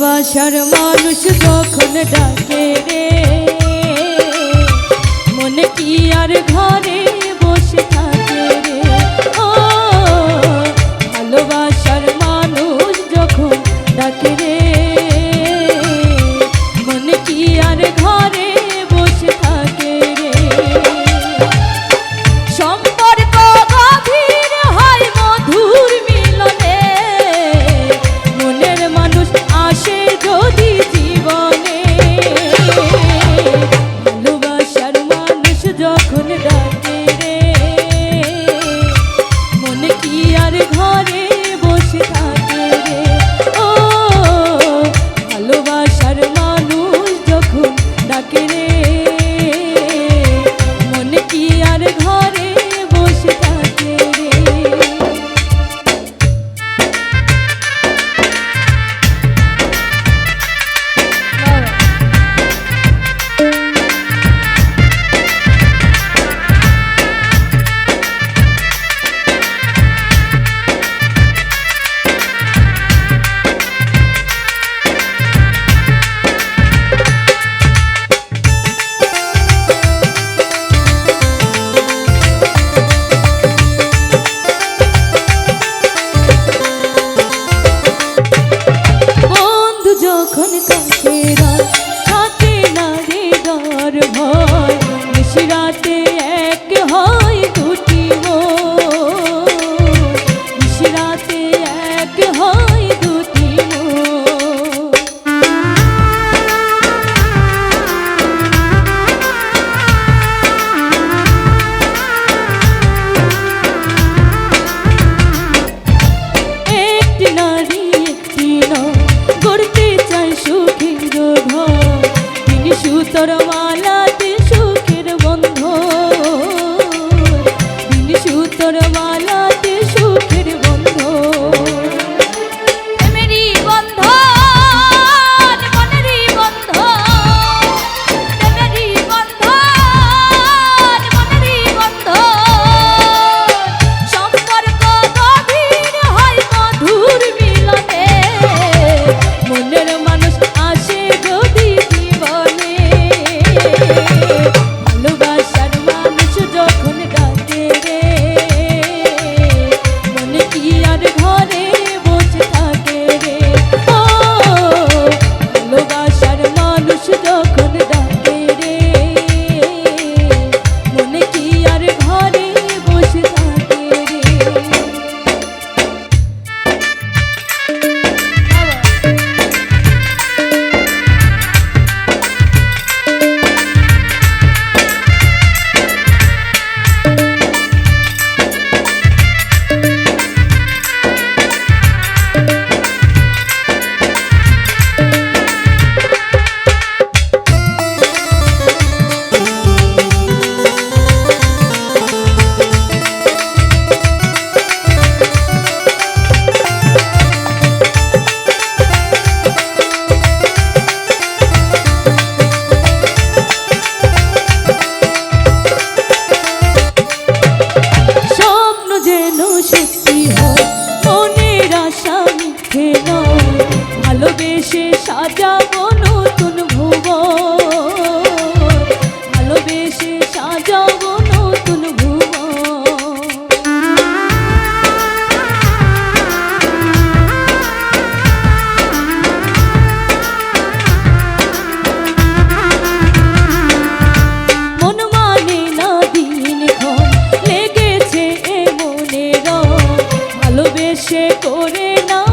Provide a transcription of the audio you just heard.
ভালোবাসার মানুষ যখন ডাকে রে মনে কি আর ঘরে Yoruba. করে না